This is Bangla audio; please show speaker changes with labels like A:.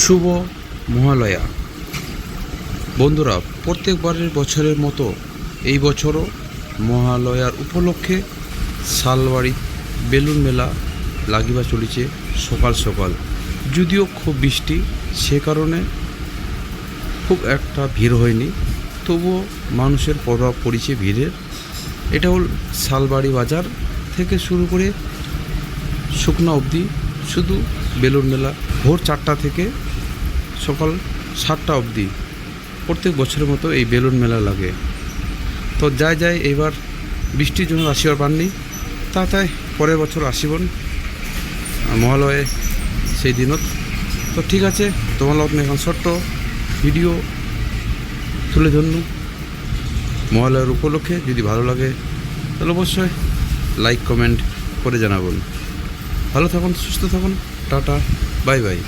A: শুভ মহালয়া। বন্ধুরা, প্রত্যেকবারের বছরের মতো এই বছরও মহালয়ার উপলক্ষে শালবাড়ি বেলুন মেলা লাগিবা চলেছে সকাল সকাল। যদিও খুব বৃষ্টি, সে কারণে খুব একটা ভিড় হয়নি, তবুও মানুষের প্রভাব পড়েছে ভিড়ের। এটা হল শালবাড়ি বাজার থেকে শুরু করে শুকনা অবধি শুধু বেলুন মেলা ভোর চারটা থেকে সকাল সাতটা অবধি প্রত্যেক বছরের মতো এই বেলুন মেলা লাগে। তো যাই যাই, এবার বৃষ্টির জন্য আসিবার পাননি। তা তাই পরের বছর আসিবন মহালয়ে সেই দিনত। তো ঠিক আছে, তোমার লগত এখন ছোট্ট ভিডিও তুলে ধরনু। মহালয়ার উপলক্ষে যদি ভালো লাগে, তাহলে অবশ্যই লাইক কমেন্ট করে জানাবেন। ভালো থাকুন, সুস্থ থাকুন, টাটা। Bye bye